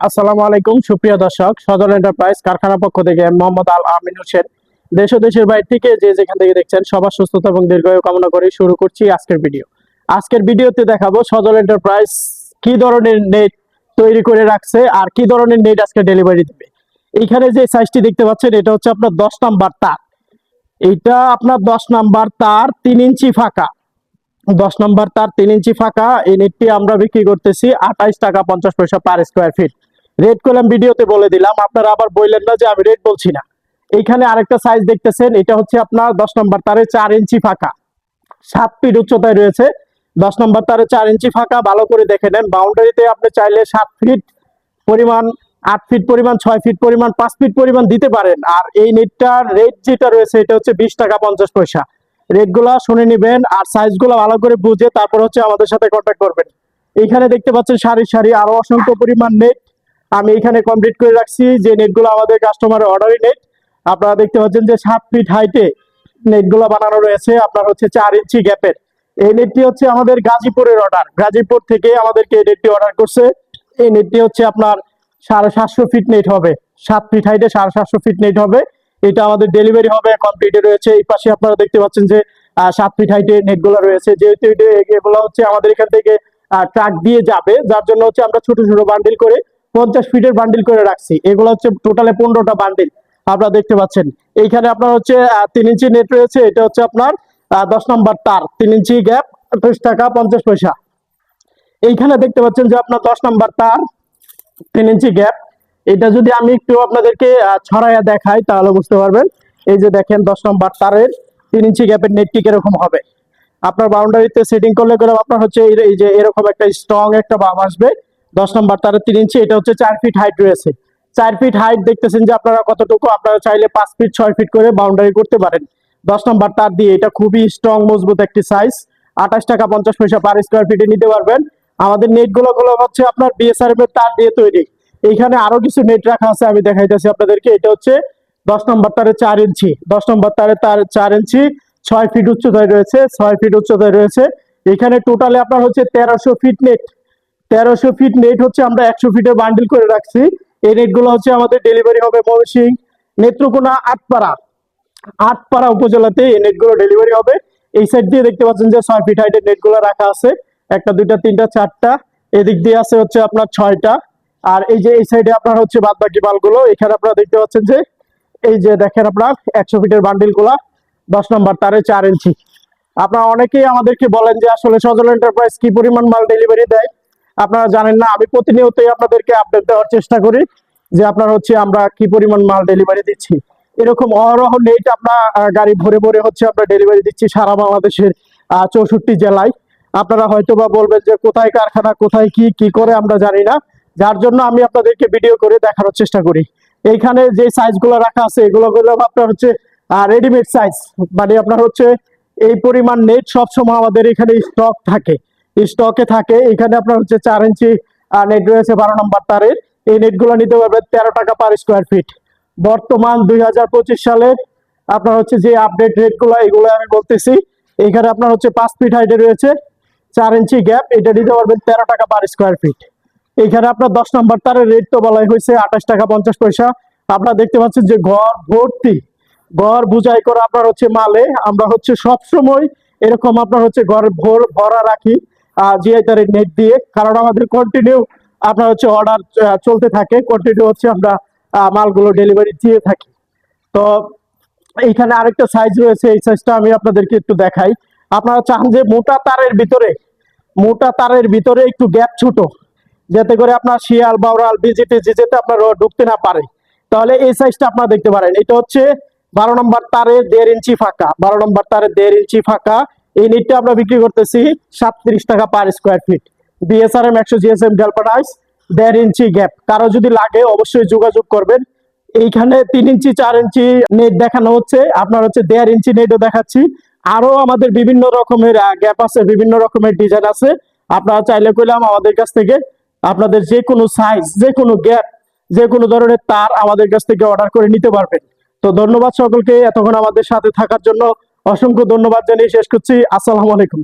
আসসালামু আলাইকুম, সুপ্রিয় দর্শক। সদর এন্টারপ্রাইজ কারখানা পক্ষ থেকে মোহাম্মদ আল আমিন হোসেন। দেশ ও দেশের বাইরে থেকে যে যেখান থেকে দেখছেন, সবার সুস্থতা এবং দীর্ঘায়ু কামনা করে শুরু করছি আজকের ভিডিও। আজকের ভিডিওতে দেখাবো সদর এন্টারপ্রাইজ কি ধরনের নেট তৈরি করে রাখছে আর কি ধরনের নেট আজকে ডেলিভারি দেবে। এইখানে যে সাইজটি দেখতে পাচ্ছেন, এটা হচ্ছে আপনার দশ নাম্বার তার। এইটা আপনার দশ নাম্বার তার তিন ইঞ্চি ফাঁকা। দশ নাম্বার তার তিন ইঞ্চি ফাঁকা। এই নেটটি আমরা বিক্রি করতেছি আঠাইশ টাকা পঞ্চাশ পয়সা পার স্কোয়ার ফিট রেট করলাম ভিডিওতে বলে দিলাম। আপনারা আবার বললেন না যে আমি রেড বলছি না। এইখানে আরেকটা সাইজ দেখতেছেন। এটা হচ্ছে আপনার দশ নম্বর তারে চার ইঞ্চি ফাঁকা। সাত ফিট উচ্চতায় রয়েছে। দশ নম্বর তারে চার ইঞ্চি ফাঁকা। ভালো করে দেখে নেন। বাউন্ডারিতে আপনি চাইলে সাত ফিট পরিমাণ, আট ফিট পরিমাণ, ছয় ফিট পরিমাণ, পাঁচ ফিট পরিমাণ দিতে পারেন। আর এই নেটটার রেট যেটা রয়েছে, এটা হচ্ছে বিশ টাকা পঞ্চাশ পয়সা। রেটগুলা শুনে নেবেন আর সাইজগুলো ভালো করে বুঝে তারপর হচ্ছে আমাদের সাথে কন্ট্যাক্ট করবেন। এইখানে দেখতে পাচ্ছেন সারি সারি, আরও অসংখ্য পরিমাণ নেট আমি এখানে কমপ্লিট করে রাখছি। যে নেটগুলো আমাদের কাস্টমারের অর্ডারই নেট আপনারা দেখতে পাচ্ছেন যে সাত ফিট হাইটে নেটগুলো বানানো রয়েছে। আপনার হচ্ছে চার ইঞ্চি গ্যাপের এই নেটটি হচ্ছে আমাদের গাজীপুরের অর্ডার গাজীপুর থেকে আমাদেরকে এই নেটটি অর্ডার করছে। এই নেটটি হচ্ছে আপনার সাড়ে সাতশো ফিট নেট হবে। সাত ফিট হাইটে সাড়ে সাতশো ফিট নেট হবে। এটা আমাদের ডেলিভারি হবে কমপ্লিটে রয়েছে। এই পাশে আপনারা দেখতে পাচ্ছেন যে সাত ফিট হাইটে নেটগুলো রয়েছে। যেহেতু এগুলো হচ্ছে আমাদের এখান থেকে ট্রাক দিয়ে যাবে, যার জন্য হচ্ছে আমরা ছোট ছোট বান্ডিল করে পঞ্চাশ ফিটের বান্ডিল করে রাখছি। এগুলো হচ্ছে টোটালে পনেরোটা বান্ডিল আপনারা দেখতে পাচ্ছেন। এইখানে আপনার হচ্ছে তিন ইঞ্চি নেট রয়েছে। এটা হচ্ছে আপনার দশ নম্বর তার। তিন ইঞ্চি গ্যাপ আঠাশ টাকা, পঞ্চাশ পয়সা। এইখানে দেখতে পাচ্ছেন যে আপনার দশ নম্বর তার, তিন ইঞ্চি গ্যাপ এটা যদি আমি একটু আপনাদেরকে ছড়াইয়া দেখাই, তাহলে বুঝতে পারবেন। এই যে দেখেন, দশ নম্বর তারের তিন ইঞ্চি গ্যাপের নেটটি কীরকম হবে। আপনার বাউন্ডারিতে সেটিং করলে করে আপনার হচ্ছে এই যে এরকম একটা স্ট্রং একটা বাম আসবে। দশ নম্বর তারের তিন ইঞ্চি, এটা হচ্ছে চার ফিট হাইট রয়েছে। চার ফিট হাইট দেখতেছেন যে আপনারা কতটুকু, আপনারা চাইলে পাঁচ ফিট ছয় ফিট করে বাউন্ডারি করতে পারেন। দশ নম্বর তার দিয়ে এটা খুবই স্ট্রং মজবুত একটি সাইজ আঠাশ টাকা পঞ্চাশ পয়সা পার স্কোয়ার ফিটে নিতে পারবেন। আমাদের নেটগুলো হচ্ছে আপনার বিএসআরএফ এর তার দিয়ে তৈরি। এইখানে আরও কিছু নেট রাখা আছে, আমি দেখাইতেছি আপনাদেরকে। এটা হচ্ছে দশ নম্বর তারে চার ইঞ্চি। দশ নম্বর তারে তার চার ইঞ্চি, ছয় ফিট উচ্চতায় রয়েছে, ছয় ফিট উচ্চতায় রয়েছে। এখানে টোটালে আপনার হচ্ছে তেরোশো ফিট নেট তেরোশো ফিট নেট হচ্ছে, আমরা একশো ফিটের বান্ডিল করে রাখছি। এই নেটগুলো হচ্ছে আমাদের ডেলিভারি হবে ময়মনসিং, নেত্রকোনা, আটপাড়া। আটপাড়া উপজেলাতে এই নেটগুলো ডেলিভারি হবে। এই সাইড দিয়ে দেখতে পাচ্ছেন যে ছয় ফিট হাইটের নেটগুলো রাখা আছে। একটা, দুইটা, তিনটা, চারটা। এদিক দিয়ে আছে হচ্ছে আপনার ছয়টা। আর এই যে এই সাইডে আপনার হচ্ছে বাদ বাকি বালগুলো এখানে আপনারা দেখতে পাচ্ছেন যে এই যে দেখেন আপনার একশো ফিটের বান্ডিলগুলা, দশ নম্বর তারে চার ইঞ্চি। আপনারা অনেকেই আমাদেরকে বলেন যে আসলে সজল এন্টারপ্রাইজ কি পরিমাণ মাল ডেলিভারি দেয়? আপনারা জানেন না, আমি প্রতিনিয়তই আপনাদেরকে আপডেট দেওয়ার চেষ্টা করি যে আপনার হচ্ছে আমরা কি পরিমাণ মাল ডেলিভারি দিচ্ছি। এরকম অহরহ নেট আপনার গাড়ি ভরে ভরে হচ্ছে আমরা ডেলিভারি দিচ্ছি সারা বাংলাদেশের চৌষট্টি জেলায়। আপনারা হয়তো বা বলবেন যে কোথায় কারখানা, কোথায় কি কি করে আমরা জানি না। যার জন্য আমি আপনাদেরকে ভিডিও করে দেখানোর চেষ্টা করি। এইখানে যে সাইজগুলো রাখা আছে, এগুলো আপনার হচ্ছে রেডিমেড সাইজ মানে আপনার হচ্ছে এই পরিমাণ নেট সবসময় আমাদের এখানে স্টক থাকে। স্টকে থাকে। এখানে আপনার হচ্ছে চার ইঞ্চি নেট রয়েছে বারো নম্বর তারের। এই নেটগুলো নিতে পারবেন তেরো টাকা পার স্কোয়ার ফিট বর্তমান দুই হাজার পঁচিশ সালের আপনার হচ্ছে যে আপডেট রেটগুলো এগুলো আমি বলতেছি। এখানে আপনার হচ্ছে পাঁচ ফিট হাইটে রয়েছে, চার ইঞ্চি গ্যাপ এটা নিতে পারবেন তেরো টাকা পার স্কোয়ার ফিট এখানে আপনার দশ নম্বর তারের রেট তো বলাই হয়েছে, আঠাশ টাকা পঞ্চাশ পয়সা। আপনারা দেখতে পাচ্ছেন যে ঘর ভর্তি, ঘর বুঝাই করে আপনার হচ্ছে মালে। আমরা হচ্ছে সব সময় এরকম আপনার হচ্ছে ঘর ভরা রাখি। জিআই তারের নেট দিয়ে। কারণ আমাদের কন্টিনিউ আপনার হচ্ছে অর্ডার চলতে থাকে। কন্টিনিউ হচ্ছে আমরা মালগুলো ডেলিভারি দিয়ে থাকি। তো এইখানে আরেকটা সাইজ রয়েছে। এই সাইজটা আমি আপনাদেরকে একটু দেখাই। আপনারা চান যে মোটা তারের ভিতরে, মোটা তারের ভিতরে একটু গ্যাপ ছোট, যাতে করে আপনার শিয়াল বাউরাল বিজেতে যেতে আপনার ঢুকতে না পারে। তাহলে এই সাইজটা আপনারা দেখতে পারেন। এটা হচ্ছে বারো নম্বর তারের দেড় ইঞ্চি ফাঁকা। বারো নম্বর তারের দেড় ইঞ্চি ফাঁকা। এই নেটটা আমরা বিক্রি করতেছি সাতত্রিশ টাকা পার স্কোয়ার ফিট বিএসআরএম একশো জিএসএম গ্যালপানাইজ দেড় ইঞ্চি গ্যাপ কারও যদি লাগে, অবশ্যই যোগাযোগ করবেন। এইখানে তিন ইঞ্চি, চার ইঞ্চি নেট দেখানো হচ্ছে। আপনার হচ্ছে দেড় ইঞ্চি নেটও দেখাচ্ছি। আরও আমাদের বিভিন্ন রকমের গ্যাপ আছে, বিভিন্ন রকমের ডিজাইন আছে। আপনারা চাইলে করলাম আমাদের কাছ থেকে আপনাদের যে কোনো সাইজ যে কোনো গ্যাপ যে কোনো ধরনের তার আমাদের কাছ থেকে অর্ডার করে নিতে পারবেন। তো ধন্যবাদ সকলকে এতক্ষণ আমাদের সাথে থাকার জন্য। অসংখ্য ধন্যবাদ জানিয়ে শেষ করছি। আসসালামু আলাইকুম।